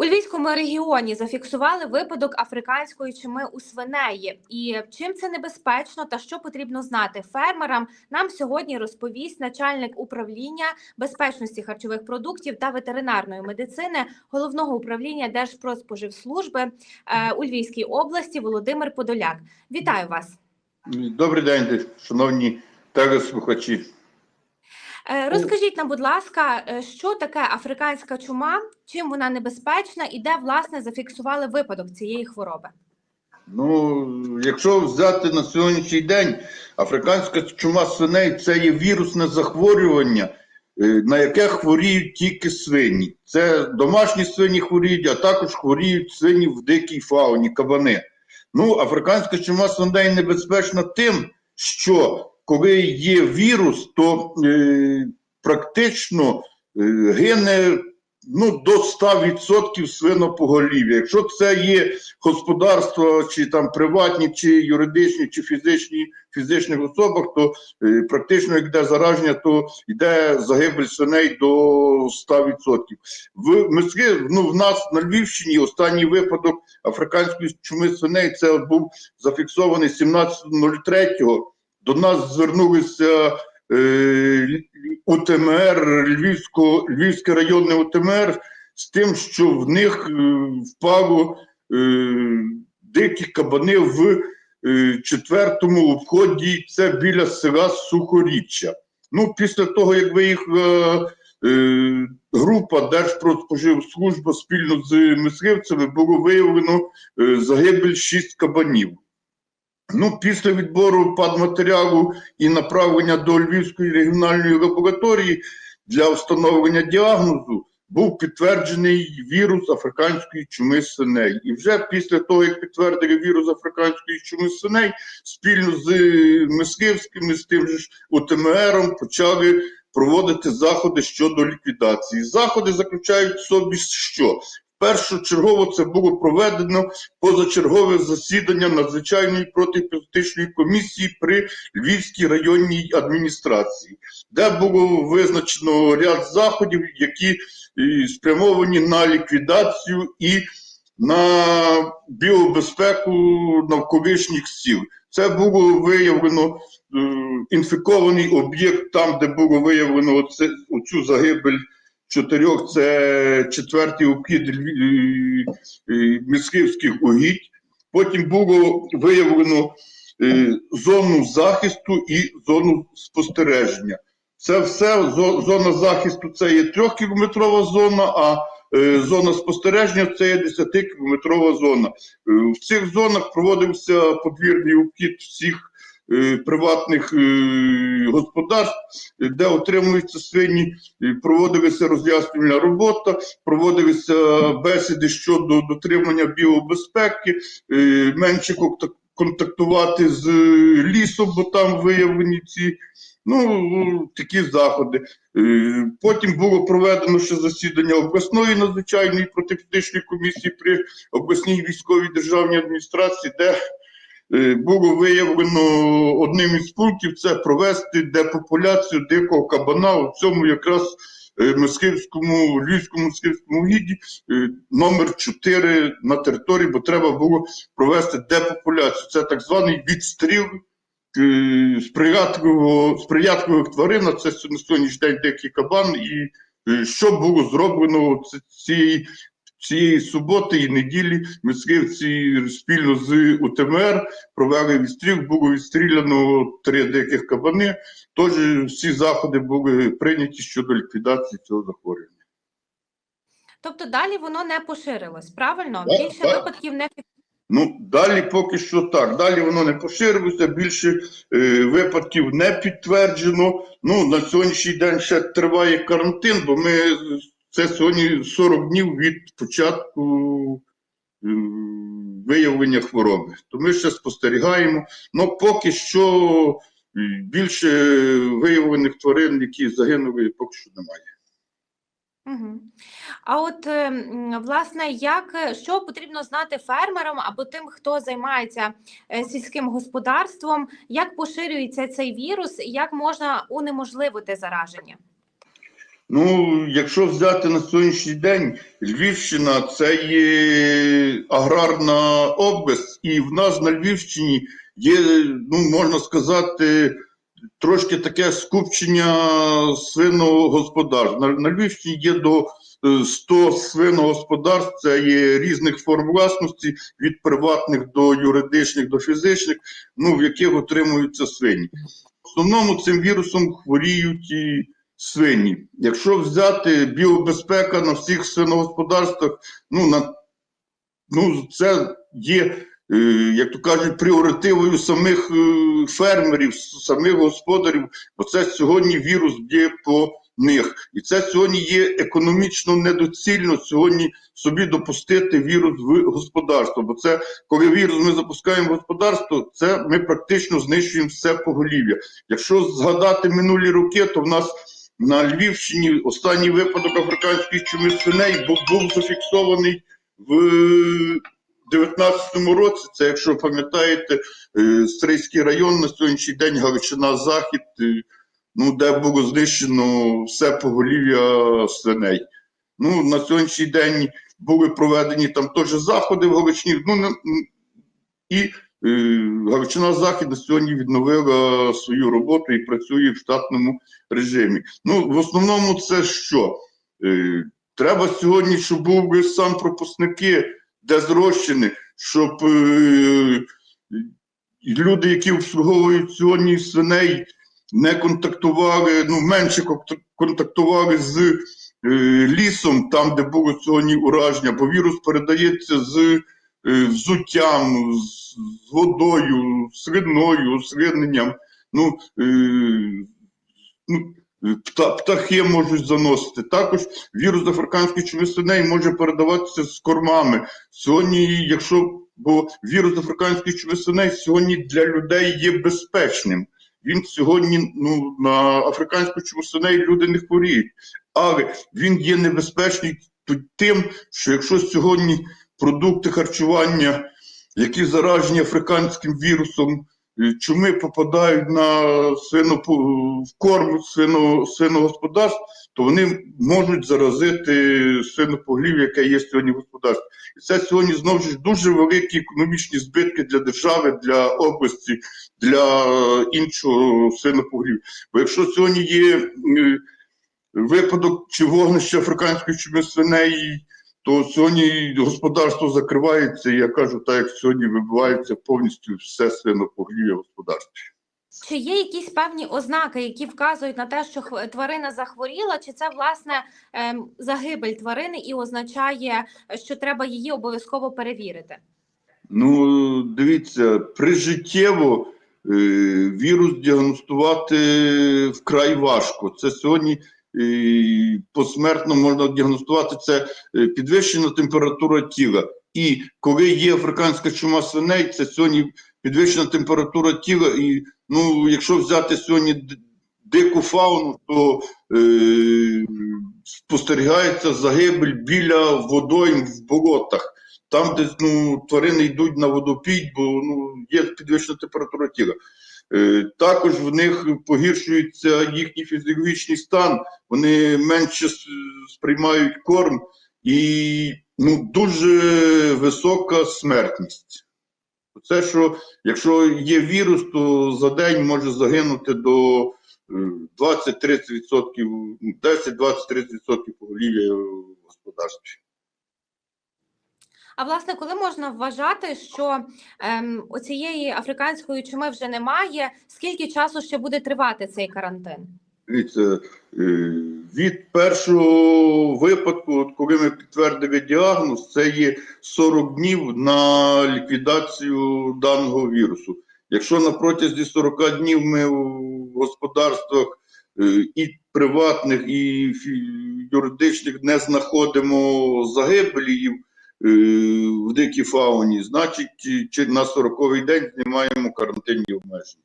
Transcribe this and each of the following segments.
У Львівському регіоні зафіксували випадок африканської чуми у свинеї. І чим це небезпечно та що потрібно знати фермерам, нам сьогодні розповість начальник управління безпечності харчових продуктів та ветеринарної медицини головного управління Держпродспоживслужби е, у Львівській області Володимир Подоляк. Вітаю вас. Добрий день, шановні телеслухачі. Е, Розкажіть нам, будь ласка, е, що таке африканська чума, чим вона небезпечна і де власне зафіксували випадок цієї хвороби? Ну, якщо взяти на сьогоднішній день, африканська чума свиней це є вірусне захворювання, е, на яке хворіють тільки свині. Це домашні свині хворіють, а також хворіють свині в дикій фауні, кабани. Ну, африканська чума свиней небезпечна тим, що коли є вірус, то е, практично е, гине ну, до 100% свинопоголів'я. Якщо це є господарство, чи там приватні, чи юридичні, чи фізичні фізичних особах, то е, практично як йде зараження, то йде загибель свиней до 100%. В Москві, ну, в нас на Львівщині останній випадок африканської чуми свиней це був зафіксований 17.03. До нас звернулися е, УТМР, Львівсько, Львівське районне УТМР з тим, що в них е, впало е, дикі кабани в е, четвертому обході, це біля села Сухоріччя. Ну, після того, як ви їх е, е, група Держпродспоживслужба спільно з мисливцями було виявлено е, загибель шість кабанів. Ну, після відбору падматеріалу і направлення до Львівської регіональної лабораторії для встановлення діагнозу був підтверджений вірус африканської чуми свиней. І вже після того, як підтвердили вірус африканської чуми свиней, спільно з мисливськими, з тим же ОТМРом почали проводити заходи щодо ліквідації. Заходи заключають в собі що? Першочергово це було проведено позачергове засідання надзвичайної протиепізотичної комісії при Львівській районній адміністрації, де було визначено ряд заходів, які е, спрямовані на ліквідацію і на біобезпеку навколишніх сіл. Це було виявлено е, інфікований об'єкт там, де було виявлено оце, оцю загибель чотирьох це четвертий обхід е, е, мисливських угідь. Потім було виявлено е, зону захисту і зону спостереження. Це все зона захисту це є трьохкілометрова зона, а зона спостереження це є 10-кілометрова зона. В цих зонах проводився подвірний обхід всіх приватних е, господарств, е, де отримуються свині, е, проводилася роз'яснювальна робота, проводилися бесіди щодо дотримання біобезпеки, е, менше контактувати з лісом, бо там виявлені ці. Ну, такі заходи. Е, Потім було проведено ще засідання обласної надзвичайної протиптичної комісії при обласній військовій державній адміністрації, де е, було виявлено одним із пунктів це провести депопуляцію дикого кабана у цьому якраз е, мисливському, львівському мисливському гіді е, номер 4 на території, бо треба було провести депопуляцію. Це так званий відстріл е, сприятливого, сприятливих тварин, а це на сьогоднішній день дикий кабан, і е, що було зроблено ц- цієї, суботи і неділі мисливці спільно з УТМР провели відстріл, було відстріляно три диких кабани. Тож всі заходи були прийняті щодо ліквідації цього захворювання. Тобто далі воно не поширилось, правильно? Так, Більше так. випадків не Ну, далі поки що так. Далі воно не поширилося, більше е, випадків не підтверджено. Ну, на сьогоднішній день ще триває карантин, бо ми це сьогодні 40 днів від початку е, виявлення хвороби. То ми ще спостерігаємо. Ну, поки що е, більше виявлених тварин, які загинули, поки що немає. А от е, власне, як що потрібно знати фермерам або тим, хто займається сільським господарством, як поширюється цей вірус, і як можна унеможливити зараження? Ну, якщо взяти на сьогоднішній день, Львівщина це є аграрна область, і в нас на Львівщині є, ну можна сказати, трошки таке скупчення свиного господарств. На, на Львівщині є до е, 100 свиногосподарств, це є різних форм власності, від приватних до юридичних, до фізичних, ну, в яких отримуються свині. В основному цим вірусом хворіють і свині. Якщо взяти біобезпека на всіх свиногосподарствах, ну, на, ну це є, е, як то кажуть, пріоритивою самих е, фермерів, самих господарів, бо це сьогодні вірус б'є по них. І це сьогодні є економічно недоцільно сьогодні собі допустити вірус в господарство. Бо це коли вірус ми запускаємо в господарство, це ми практично знищуємо все поголів'я. Якщо згадати минулі роки, то в нас на Львівщині останній випадок африканської чуми свиней був, був зафіксований в 19-му році. Це, якщо пам'ятаєте, е, Стрийський район на сьогоднішній день Галичина Захід, е, ну, де було знищено все поголів'я свиней. Ну, на сьогоднішній день були проведені там теж заходи в Галичині. Ну, і е, Галичина Захід на сьогодні відновила свою роботу і працює в штатному режимі. Ну, в основному, це що? Е, треба сьогодні, щоб були сам пропускники, де зрощені, щоб е, люди, які обслуговують сьогодні свиней, не контактували, ну, менше контактували з е, лісом, там, де було сьогодні ураження, бо вірус передається з взуттям, з, водою, з рідною, з. Ну, е, ну, птахи можуть заносити. Також вірус африканської чуми свиней може передаватися з кормами. Сьогодні, якщо бо вірус африканської чуми свиней сьогодні для людей є безпечним. Він сьогодні ну, на африканську чуму свиней люди не хворіють. Але він є небезпечний тим, що якщо сьогодні продукти харчування, які заражені африканським вірусом, е, чуми попадають на свинопу- в корм свино, свиногосподарств, то вони можуть заразити свинопоглів'я, яке є сьогодні в господарстві. І це сьогодні знову ж дуже великі економічні збитки для держави, для області, для е, іншого свинопоглів'я. Бо якщо сьогодні є е, випадок чи вогнище африканської чуми свиней, то сьогодні господарство закривається, і я кажу, так як сьогодні вибивається повністю все свинопоглів'я господарства. Чи є якісь певні ознаки, які вказують на те, що тварина захворіла, чи це власне ем, загибель тварини і означає, що треба її обов'язково перевірити? Ну, дивіться, прижиттєво е, вірус діагностувати вкрай важко. Це сьогодні посмертно можна діагностувати це е, підвищена температура тіла. І коли є африканська чума свиней, це сьогодні підвищена температура тіла. І ну, якщо взяти сьогодні дику фауну, то е, спостерігається загибель біля водойм в болотах там, де ну, тварини йдуть на водопій, бо ну, є підвищена температура тіла. Е, також в них погіршується їхній фізіологічний стан, вони менше сприймають корм і ну, дуже висока смертність. Це що, якщо є вірус, то за день може загинути до е, 20-30%, ну, 10-20-30% поголів'я в господарстві. А власне, коли можна вважати, що ем, оцієї африканської чуми вже немає, скільки часу ще буде тривати цей карантин? Дивіться, е, від першого випадку, коли ми підтвердили діагноз, це є 40 днів на ліквідацію даного вірусу. Якщо на протязі 40 днів ми в господарствах е, і приватних, і юридичних не знаходимо загибелі е, в дикій фауні, значить е, чи на 40-й день знімаємо карантинні обмеження.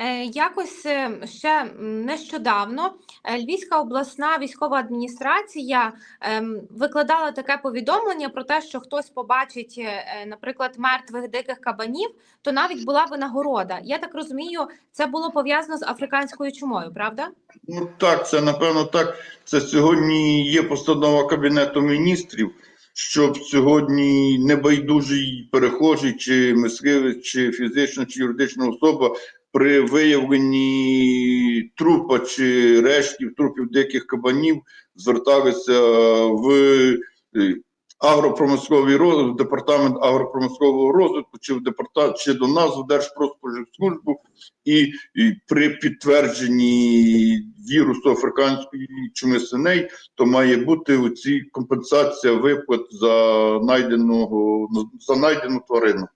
Е, Якось е, ще нещодавно е, Львівська обласна військова адміністрація ем, викладала таке повідомлення про те, що хтось побачить, наприклад, мертвих диких кабанів, то навіть була винагорода. Я так розумію, це було пов'язано з африканською чумою, правда? Ну так, це напевно так. Це сьогодні є постанова Кабінету міністрів, щоб сьогодні небайдужий перехожий, чи мисливець, чи фізична, чи юридична особа при виявленні трупа чи рештів трупів диких кабанів зверталися в е, агропромисловий розвиток, департамент агропромислового розвитку, чи в департамент, чи до нас в Держпродспоживслужбу, і, і при підтвердженні вірусу африканської чуми свиней, то має бути оці компенсація виплат за найденого за найдену тварину.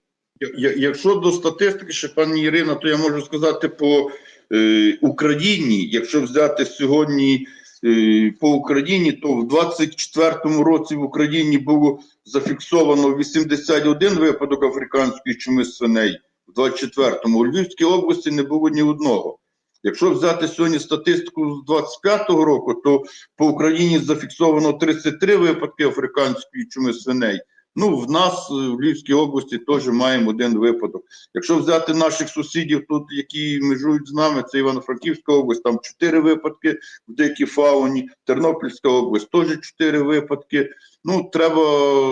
Якщо до статистики, ще пані Ірина, то я можу сказати по е, Україні, якщо взяти сьогодні е, по Україні, то в 24-му році в Україні було зафіксовано 81 випадок африканської чуми свиней. В 24-му у Львівській області не було ні одного. Якщо взяти сьогодні статистику з 25-го року, то по Україні зафіксовано 33 випадки африканської чуми свиней. Ну, в нас е, в Львівській області теж маємо один випадок. Якщо взяти наших сусідів, тут які межують з нами, це Івано-Франківська область, там 4 випадки в дикій фауні, Тернопільська область теж 4 випадки. Ну, треба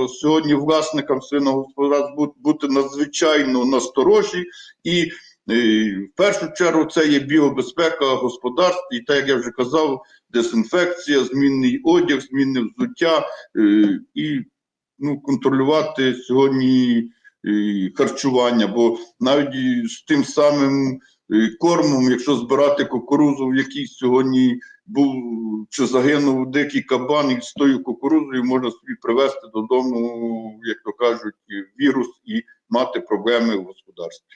сьогодні власникам свиногосподарств бу- бути надзвичайно насторожі і е, в першу чергу це є біобезпека господарств, і так як я вже казав, дезінфекція, змінний одяг, змінне взуття е, і ну, контролювати сьогодні харчування, бо навіть з тим самим кормом, якщо збирати кукурузу, в якій сьогодні був чи загинув дикий кабан, і з тою кукурузою можна собі привезти додому, як то кажуть, вірус і мати проблеми в господарстві.